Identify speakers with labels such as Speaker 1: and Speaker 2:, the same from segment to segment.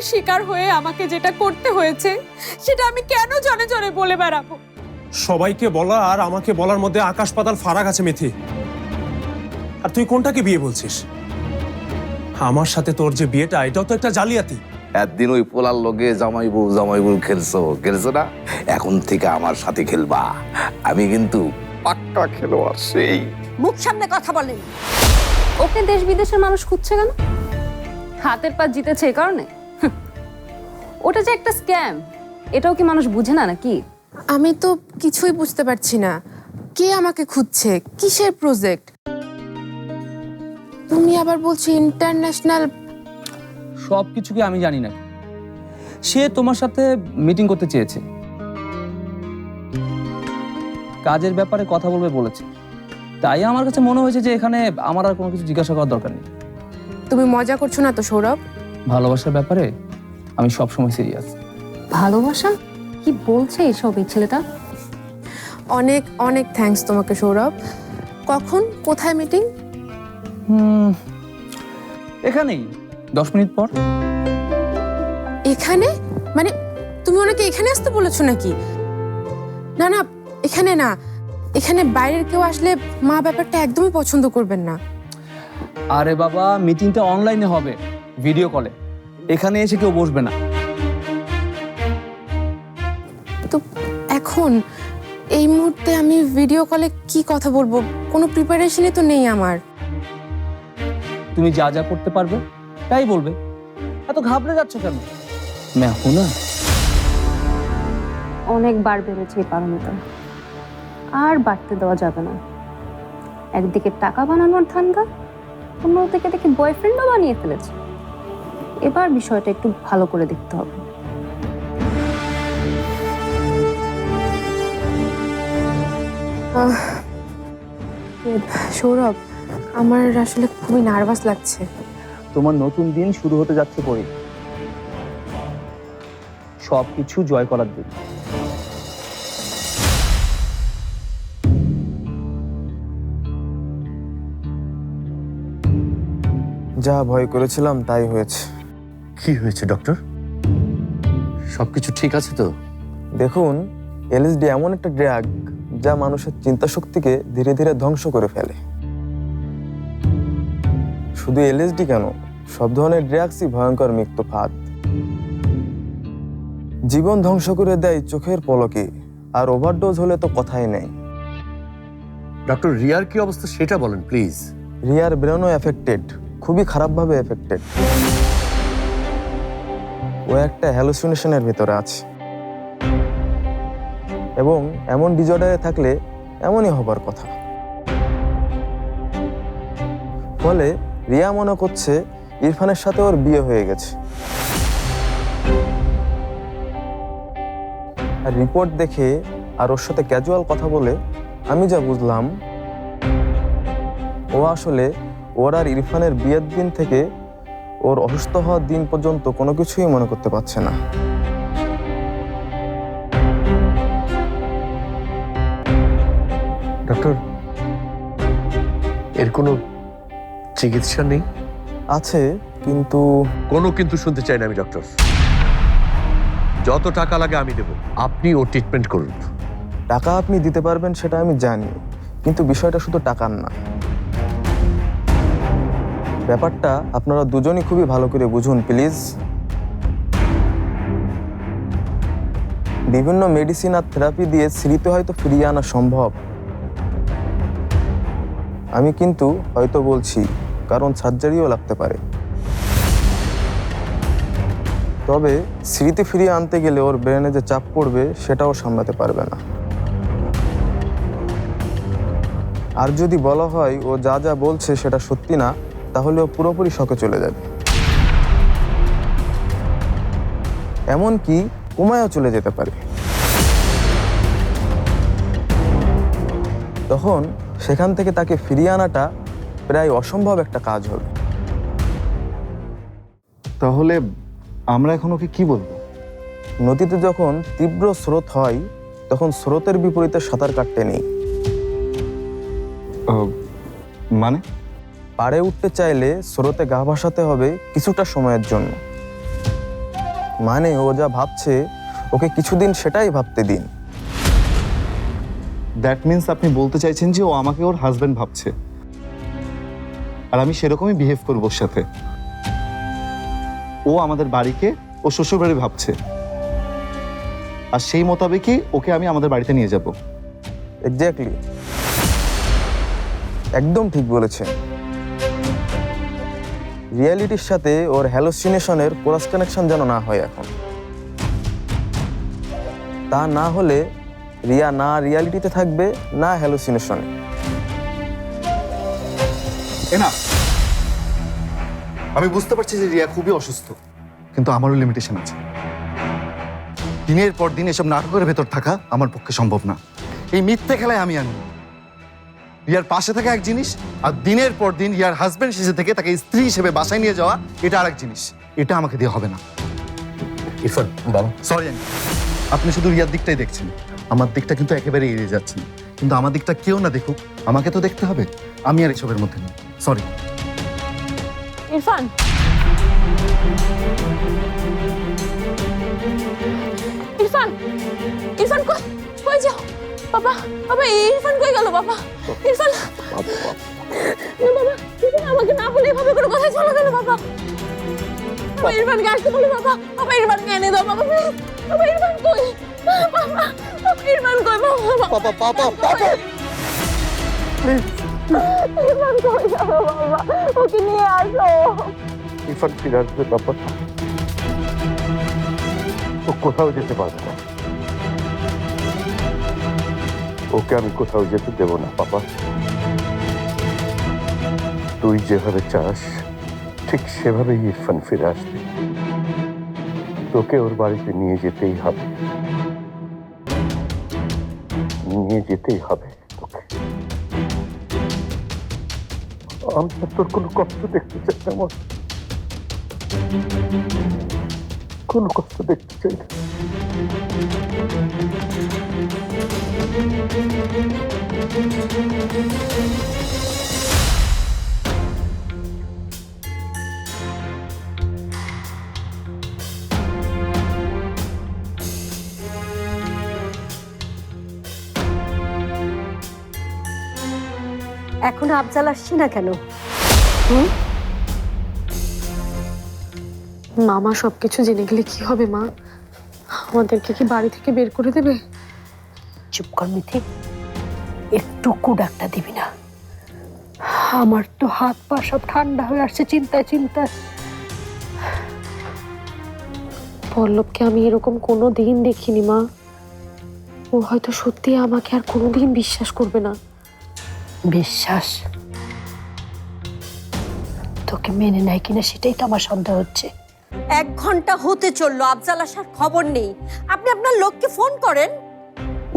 Speaker 1: পরিস্থিতির শিকার হয়ে আমাকে যেটা করতে হয়েছে সেটা আমি কেন জনে জনে বলে বেড়াবো?
Speaker 2: সবাইকে বলা আর আমাকে বলার মধ্যে আকাশ পাতাল ফারাক আছে মেথি। আর তুই কোনটাকে বিয়ে বলছিস? আমার সাথে তোর যে বিয়েটা এটাও তো একটা জালিয়াতি।
Speaker 3: একদিন ওই পোলার লগে জামাই বউ জামাই বউ খেলছো খেলছো না? এখন থেকে আমার সাথে খেলবা। আমি কিন্তু পাক্কা খেলোয়াড় সেই।
Speaker 4: মুখ সামনে কথা বলেন
Speaker 5: ওকে দেশ বিদেশের মানুষ খুঁজছে কেন? হাতের পা জিতেছে এই কারণে। ওটা যে একটা স্ক্যাম এটাও কি মানুষ বুঝে না নাকি?
Speaker 6: আমি তো কিছুই বুঝতে পারছি না। কে আমাকে খুঁজছে? কিসের প্রজেক্ট তুমি আবার বলছো ইন্টারন্যাশনাল
Speaker 7: সব কিছু কি আমি জানি না। সে তোমার সাথে মিটিং করতে চেয়েছে। কাজের ব্যাপারে কথা বলবে বলেছে। তাই আমার কাছে মনে হয়েছে যে এখানে আমার আর কোনো কিছু জিজ্ঞাসা করার দরকার নেই।
Speaker 6: তুমি মজা করছ না তো সৌরভ?
Speaker 7: ভালোবাসার ব্যাপারে? আমি সবসময় সিরিয়াস
Speaker 5: ভালোবাসা? কি বলছে এসব এই ছেলেটা?
Speaker 6: অনেক অনেক থ্যাঙ্কস তোমাকে সৌরভ। কখন? কোথায় মিটিং
Speaker 7: হুম এখানেই দশ মিনিট পর।
Speaker 6: এখানে? মানে তুমি ওনাকে এখানে আসতে বলেছ নাকি? না না এখানে না। এখানে বাইরের কেউ আসলে মা ব্যাপারটা একদমই পছন্দ করবেন না।
Speaker 7: আরে বাবা মিটিংটা অনলাইনে হবে ভিডিও কলে এখানে এসে কেউ বসবে না।
Speaker 6: তো এখন এই মুহূর্তে আমি ভিডিও কলে কি কথা বলব? কোনো প্রিপারেশনই তো নেই আমার।
Speaker 7: তুমি যা যা করতে পারবে তাই বলবে। এত ঘাবড়ে যাচ্ছ কেন? ম্যা না
Speaker 5: অনেকবার বেড়েছে এই পারমিতা আর বাড়তে দেওয়া যাবে না। একদিকে টাকা বানানোর ধান্দা অন্যদিকে দেখি বয়ফ্রেন্ডও বানিয়ে ফেলেছে। এবার বিষয়টা একটু ভালো করে দেখতে হবে।
Speaker 6: আহ, সৌরভ আমার আসলে খুবই নার্ভাস লাগছে।
Speaker 7: তোমার নতুন দিন শুরু হতে যাচ্ছে পরে সব কিছু জয় করার দিন।
Speaker 8: যা ভয় করেছিলাম তাই হয়েছে।
Speaker 9: কি হয়েছে ডক্টর সবকিছু ঠিক আছে তো?
Speaker 8: দেখুন এলএসডি এমন একটা ড্রাগ যা মানুষের চিন্তা শক্তিকে ধীরে ধীরে ধ্বংস করে ফেলে। শুধু এলএসডি কেন? সব ধরনের ড্রাগসই ভয়ঙ্কর মৃত্যু ফাঁদ জীবন ধ্বংস করে দেয় চোখের পলকে আর ওভারডোজ হলে তো কথাই নেই।
Speaker 9: ডক্টর রিয়ার কি অবস্থা সেটা বলেন প্লিজ
Speaker 8: রিয়ার ব্রেনও এফেক্টেড খুবই খারাপভাবে এফেক্টেড ও একটা হ্যালুসিনেশনের ভিতরে আছে। এবং এমন ডিজর্ডারে থাকলে এমনই হবার কথা। ফলে রিয়া মনে করছে ইরফানের সাথে ওর বিয়ে হয়ে গেছে। আর রিপোর্ট দেখে আর ওর সাথে ক্যাজুয়াল কথা বলে আমি যা বুঝলাম, ও আসলে ওর আর ইরফানের বিয়ের দিন থেকে ওর অসুস্থ হওয়ার দিন পর্যন্ত কোনো কিছুই মনে করতে পারছে না।
Speaker 9: ডক্টর এর কোনো চিকিৎসা নেই?
Speaker 8: আছে কিন্তু
Speaker 9: কোনো কিন্তু শুনতে চাই না আমি ডক্টর যত টাকা লাগে আমি দেব। আপনি ও ট্রিটমেন্ট করুন।
Speaker 8: টাকা আপনি দিতে পারবেন সেটা আমি জানি কিন্তু বিষয়টা শুধু টাকার না। ব্যাপারটা আপনারা দুজনই খুবই ভালো করে বুঝুন, প্লিজ। বিভিন্ন মেডিসিন আর থেরাপি দিয়ে স্মৃতি হয়তো ফিরিয়ে আনা সম্ভব। আমি কিন্তু হয়তো বলছি, কারণ সার্জারিও লাগতে পারে। তবে স্মৃতি ফিরিয়ে আনতে গেলে ওর ব্রেনে যে চাপ পড়বে, সেটাও সামলাতে পারবে না। আর যদি বলা হয় ও যা যা বলছে সেটা সত্যি না তাহলে ও পুরোপুরি শকে চলে যাবে। এমনকি কোমায়ও চলে যেতে পারে। তখন সেখান থেকে তাকে ফিরিয়ে আনাটা প্রায় অসম্ভব একটা কাজ হবে।
Speaker 10: তাহলে আমরা এখন ওকে কি বলব?
Speaker 8: নদীতে যখন তীব্র স্রোত হয় তখন স্রোতের বিপরীতে সাঁতার কাটতে নেই।
Speaker 10: মানে?
Speaker 8: পাড়ে উঠতে চাইলে স্রোতে গা ভাসাতে হবে কিছুটা সময়ের জন্য। মানে ও যা ভাবছে ওকে কিছুদিন সেটাই ভাবতে দিন।
Speaker 10: দ্যাট মিন্স আপনি বলতে চাইছেন যে ও আমাকে ওর হাজব্যান্ড ভাবছে। আর আমি সেরকমই বিহেভ করব ওর সাথে। ও আমাদের বাড়িকে ও শ্বশুর বাড়ি ভাবছে। আর সেই মোতাবেকই ওকে আমি আমাদের বাড়িতে নিয়ে যাব।
Speaker 8: এক্স্যাক্টলি একদম ঠিক বলেছেন। রিয়ালিটির সাথে ওর হ্যালোসিনেশনের ক্রস কানেকশন যেন না হয় এখন। তা না হলে রিয়া না রিয়ালিটিতে থাকবে, না হ্যালোসিনেশনে।
Speaker 10: আমি বুঝতে পারছি যে রিয়া খুবই অসুস্থ, কিন্তু আমারও লিমিটেশন আছে। দিনের পর দিন এসব নাটকের ভেতর থাকা আমার পক্ষে সম্ভব না। এই মিথ্যে খেলায় আমি আনি রিয়ার পাশে থাকা এক জিনিস আর দিনের পর দিন রিয়ার হাজবেন্ড শেষে থেকে তাকে স্ত্রী হিসেবে বাসায় নিয়ে যাওয়া এটা আরেক জিনিস। এটা আমাকে দিয়ে হবে না।
Speaker 9: ইরফান বাবা।
Speaker 10: সরি আপনি শুধু রিয়ার দিকটাই দেখছেন। আমার দিকটা কিন্তু একেবারে এড়িয়ে যাচ্ছেন কিন্তু আমার দিকটা কেউ না দেখুক আমাকে তো দেখতে হবে। আমি আর এসবের মধ্যে নেই। সরি
Speaker 1: ইরফান। ইরফান ইরফান কই কই যাও? বাবা বাবা ইরফান কই গেল বাবা? ইরফান বাবা ইরফান আমাকে না বলে এভাবে করে কোথায় চলে গেল বাবা? বাবা ইরফানকে আসতে বলো বাবা বাবা ইরফানকে এনে দাও বাবা। বাবা ইরফান কই? বাবা বাবা ইরফান কই? বাবা
Speaker 10: পাপা পাপা পাপা
Speaker 1: ইরফান কই গেল বাবা? ওকে নিয়ে আসো।
Speaker 9: ইরফান ফিরে আসবে বাবা। ও কোথাও যেতে পারবে না। ওকে আমি কোথাও যেতে দেব না বাবা তুই যেভাবে চাস, ঠিক সেভাবেই ইরফান ফিরে আসবে। তোকে ওর বাড়িতে নিয়ে যেতেই হবে। নিয়ে যেতেই হবে তোকে। আমি তোর কোনো কষ্ট দেখতে চাই না আমার কোনো কষ্ট দেখতে চাই না।
Speaker 4: এখনও আফজাল আসছে না কেন?
Speaker 1: মামা সবকিছু জেনে গেলে কি হবে, মা? আমাদেরকে কি বাড়ি থেকে বের করে দেবে?
Speaker 4: চুপ কর, মিথি। একটুকু ডাক্তার দিবি না। আমার তো হাত পা সব ঠান্ডা হয়ে আসছে চিন্তায় চিন্তায়।
Speaker 1: পল্লবকে আমি এরকম কোনো দিন দেখিনি, মা। ও হয়তো সত্যি আমাকে আর কোনোদিন বিশ্বাস করবে না।
Speaker 4: বিশ্বাস? তোকে মেনে নেয় কিনা সেটাই তো আমার সন্দেহ হচ্ছে। এক ঘণ্টা হতে চলল, আফজাল আসার খবর নেই। আপনি আপনার লোককে ফোন করেন।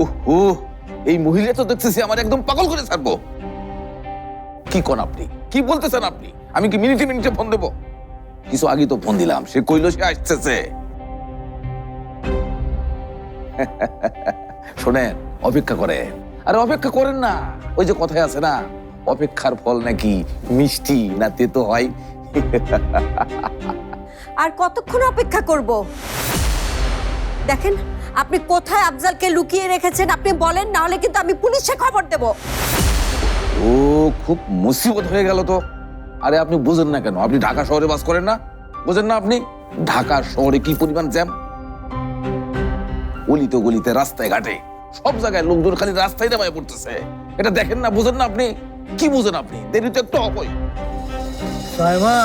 Speaker 3: ওহো এই মহিলা তো দেখতেছি আমার একদম পাগল করে ছাড়বো। কি কোন আপনি? কি বলতেছেন আপনি? আমি কি মিনিটে মিনিটে ফোন দেবো? কিছু আগে তো ফোন দিলাম, সে কইলো সে আসতেছে। শোনেন, অপেক্ষা করে আরে অপেক্ষা করেন না, ওই যে কথায় আছে না, অপেক্ষার ফল নাকি মিষ্টি না তেতো হয়?
Speaker 4: আর কতক্ষণ অপেক্ষা করব? দেখেন আপনি কোথায় আফজালকে লুকিয়ে রেখেছেন? আপনি বলেন না হলে কিন্তু আমি পুলিশে খবর দেব।
Speaker 3: ও খুব মুসিবত হয়ে গেল তো। আরে আপনি বুঝেন না কেন? আপনি ঢাকা শহরে বাস করেন না? বুঝেন না আপনি? ঢাকা শহরে কি পরিমাণ জ্যাম? গলিতে গলিতে রাস্তায় ঘাটে সব জায়গায় লোকজন খালি রাস্তায় নামায় পড়তেছে। এটা দেখেন না বুঝেন না আপনি? কি বুঝেন আপনি? দেরি তো একটু হবই।
Speaker 7: সাইমা?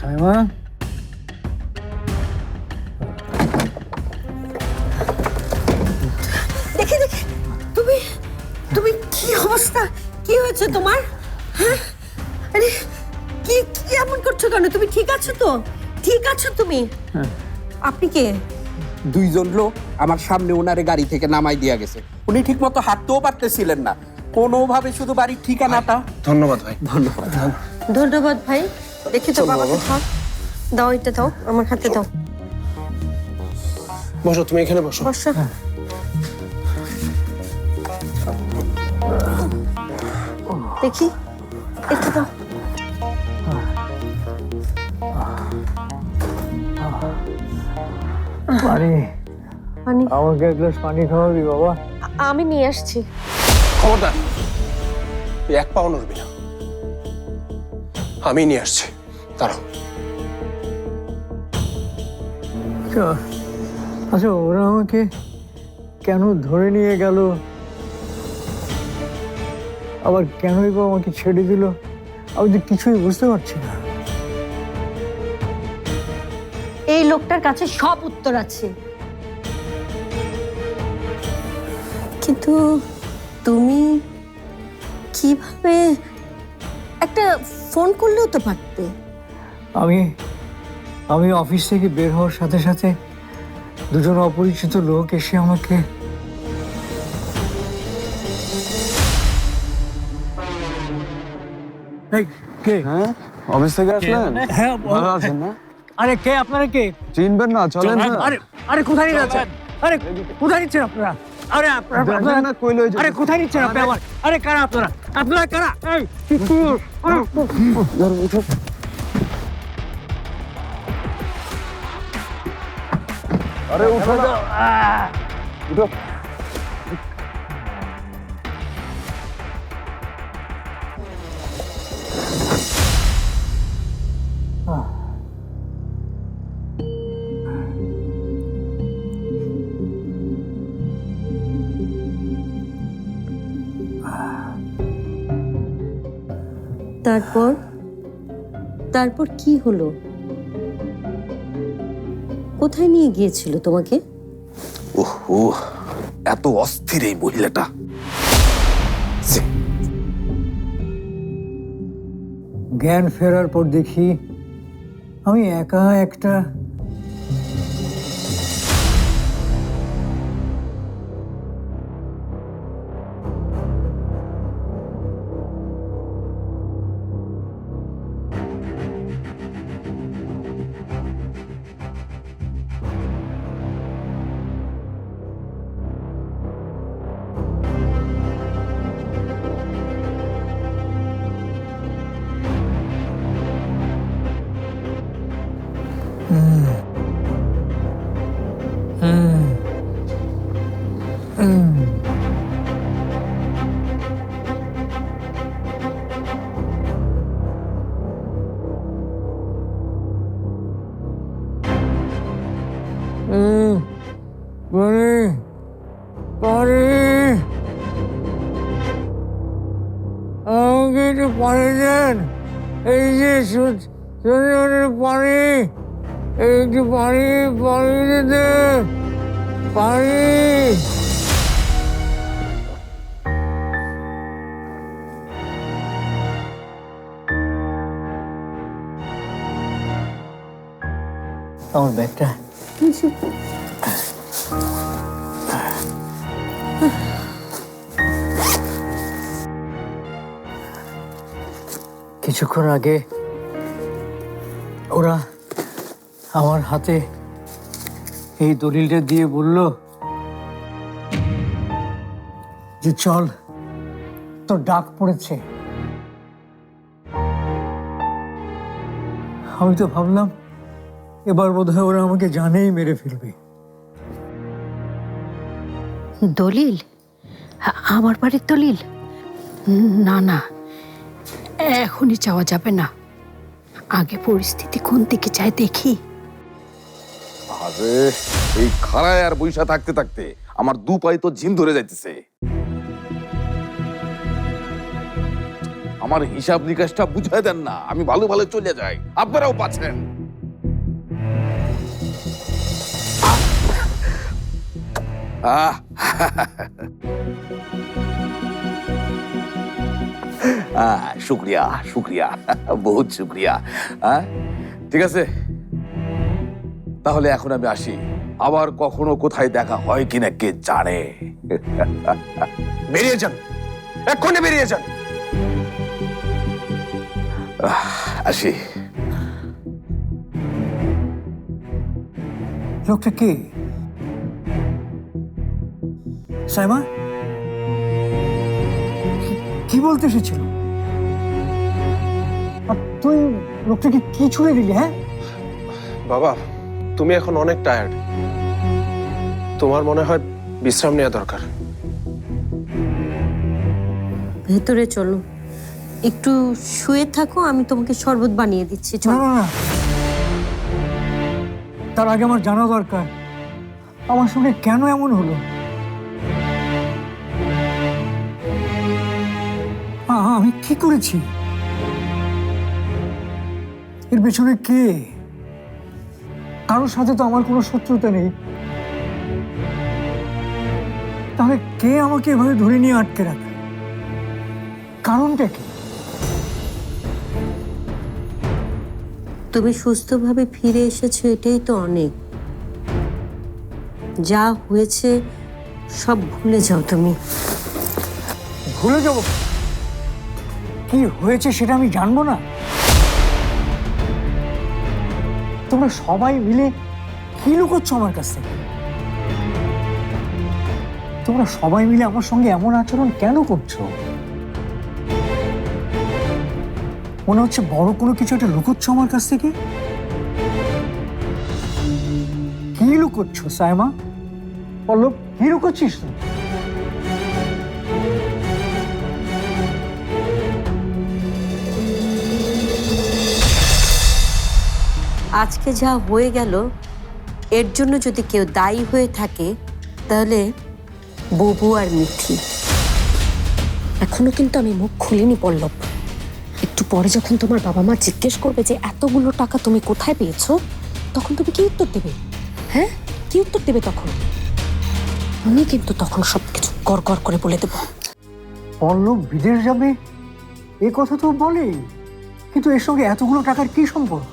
Speaker 7: সাইমা?
Speaker 4: অবস্থা? কি হয়েছে তোমার? হ্যাঁ? আরে কি কি এমন করছ কেন? তুমি ঠিক আছো তো? ঠিক আছো তুমি? আপনি কে?
Speaker 11: দুইজন লোক আমার সামনে ওনারে গাড়ি থেকে নামাই দিয়া গেছে। উনি ঠিক মতো হাঁটতেও পারতেছিলেন না। কোনোভাবে শুধু বাড়ির ঠিকানাটা
Speaker 2: ধন্যবাদ ভাই।
Speaker 11: ধন্যবাদ।
Speaker 4: ধন্যবাদ ভাই। দেখি তো খাও। দাও এটা দাও আমার হাতে দাও।
Speaker 2: বসো তুমি এখানে বসো।
Speaker 4: বর্ষা দেখি একটু দাও
Speaker 12: পানি
Speaker 4: পানি।
Speaker 12: আমাকে এক গ্লাস পানি খাওয়াবি বাবা।
Speaker 1: আমি নিয়ে আসছি।
Speaker 2: খবরদার তুই এক পাও নড়বি না। আমি নিয়ে আসছি। দাঁড়াও।
Speaker 12: আচ্ছা, আচ্ছা ওরা আমাকে কেন ধরে নিয়ে গেল? আবার কেনই বা আমাকে ছেড়ে দিল? আমি তো কিছুই বুঝতে পারছি না।
Speaker 4: এই লোকটার কাছে সব উত্তর আছে। কিন্তু তুমি কীভাবে একটা ফোন করলেও তো পারতে?
Speaker 12: আমি আমি অফিস থেকে বের হওয়ার সাথে সাথে দুজন অপরিচিত লোক এসে আমাকে এই, কে?
Speaker 8: হ্যাঁ? অফিস থেকে আসলেন?
Speaker 12: হ্যাঁ
Speaker 8: ভালো আছেন না?
Speaker 12: আরে কে আপনারা কে?
Speaker 8: চিনবেন না চলেন না।
Speaker 12: আরে আরে কোথায় যাচ্ছেন? আরে কোথায় নিচ্ছেন আপনারা? আরে আপনারা
Speaker 8: না কই লয়ে
Speaker 12: আরে কোথায় নিচ্ছেন আপনি আমার আরে কারা আপনারা? আপনারা কারা? এই কুকুর আহ!
Speaker 8: আরে উঠো উঠো।
Speaker 4: তারপর? তারপর কি হলো? কোথায় নিয়ে গিয়েছিল তোমাকে?
Speaker 3: ওহো এত অস্থির এই মহিলাটা।
Speaker 12: জ্ঞান ফেরার পর দেখি আমি একা একটা যে সু- সুন্দর পানি একটু পানি পানি দেন পানি আমার ব্যাগটা। কিছুক্ষণ আগে ওরা আমার হাতে এই দলিলটা দিয়ে বলল যে চল, তোর ডাক পড়েছে। আমি তো ভাবলাম এবার বোধহয় ওরা আমাকে জানেই মেরে ফেলবে।
Speaker 4: দলিল? আমার বাড়ির দলিল? না না, এখনই চাওয়া যাবে না। আগে পরিস্থিতি কোন দিকে যায় দেখি।
Speaker 3: আরে এই খাড়ায় আর বৈশা থাকতে থাকতে আমার দু পায়ে তো ঝিম ধরে যাইতেছে। আমার হিসাব নিকাশটা বুঝাই দেন না আমি ভালো ভালো চলে যাই। আপনারাও পাচ্ছেন আহ, শুক্রিয়া শুক্রিয়া বহুত শুক্রিয়া হ্যাঁ ঠিক আছে? তাহলে এখন আমি আসি। আবার কখনো কোথায় দেখা হয় কিনা কে জানে?
Speaker 2: বেরিয়ে যান। এক্ষুনি বেরিয়ে যান।
Speaker 3: আসি।
Speaker 12: লোকটা কে? সাইমা? কি- বলতে এসেছিল? তুই লোকটাকে কি ছুড়ে দিলি হ্যাঁ?
Speaker 2: বাবা তুমি এখন অনেক টায়ার্ড তোমার মনে হয় বিশ্রাম নেওয়া দরকার।
Speaker 4: ভেতরে চলো। একটু শুয়ে থাকো আমি তোমাকে শরবত বানিয়ে দিচ্ছি চলো।
Speaker 12: না না তার আগে আমার জানা দরকার। আমার সঙ্গে কেন এমন হলো? আমি কি করেছি? এর পেছনে কে? কারোর সাথে তো আমার কোনো শত্রুতা নেই। তাহলে কে আমাকে এভাবে ধরে নিয়ে আটকে রাখে? কারণটা কি?
Speaker 4: তুমি সুস্থভাবে ফিরে এসেছ এটাই তো অনেক। যা হয়েছে সব ভুলে যাও তুমি।
Speaker 12: ভুলে যাব? কি হয়েছে সেটা আমি জানব না? তোমরা সবাই মিলে কি লুকোচ্ছ আমার কাছ থেকে? তোমরা সবাই মিলে আমার সঙ্গে এমন আচরণ কেন করছ? মনে হচ্ছে বড় কোনো কিছু একটা লুকোচ্ছ আমার কাছ থেকে? কি লুকোচ্ছ সায়মা পল্লব কি লুকোচ্ছিস তুই?
Speaker 4: আজকে যা হয়ে গেল এর জন্য যদি কেউ দায়ী হয়ে থাকে তাহলে বুবু আর মিঠি।
Speaker 1: এখনও কিন্তু আমি মুখ খুলিনি পল্লব। একটু পরে যখন তোমার বাবা মা জিজ্ঞেস করবে যে এতগুলো টাকা তুমি কোথায় পেয়েছ তখন তুমি কি উত্তর দেবে? হ্যাঁ? কি উত্তর দেবে তখন? আমি কিন্তু তখন সবকিছু গড় গড় করে বলে দেবো।
Speaker 12: পল্লব বিদেশ যাবে? এ কথা তো বলে কিন্তু এর সঙ্গে এতগুলো টাকার কি সম্পর্ক?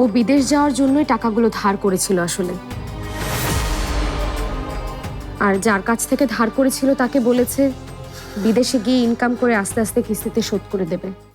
Speaker 1: ও বিদেশ যাওয়ার জন্যই টাকাগুলো ধার করেছিল আসলে। আর যার কাছ থেকে ধার করেছিল তাকে বলেছে, বিদেশে গিয়ে ইনকাম করে আস্তে আস্তে কিস্তিতে শোধ করে দেবে।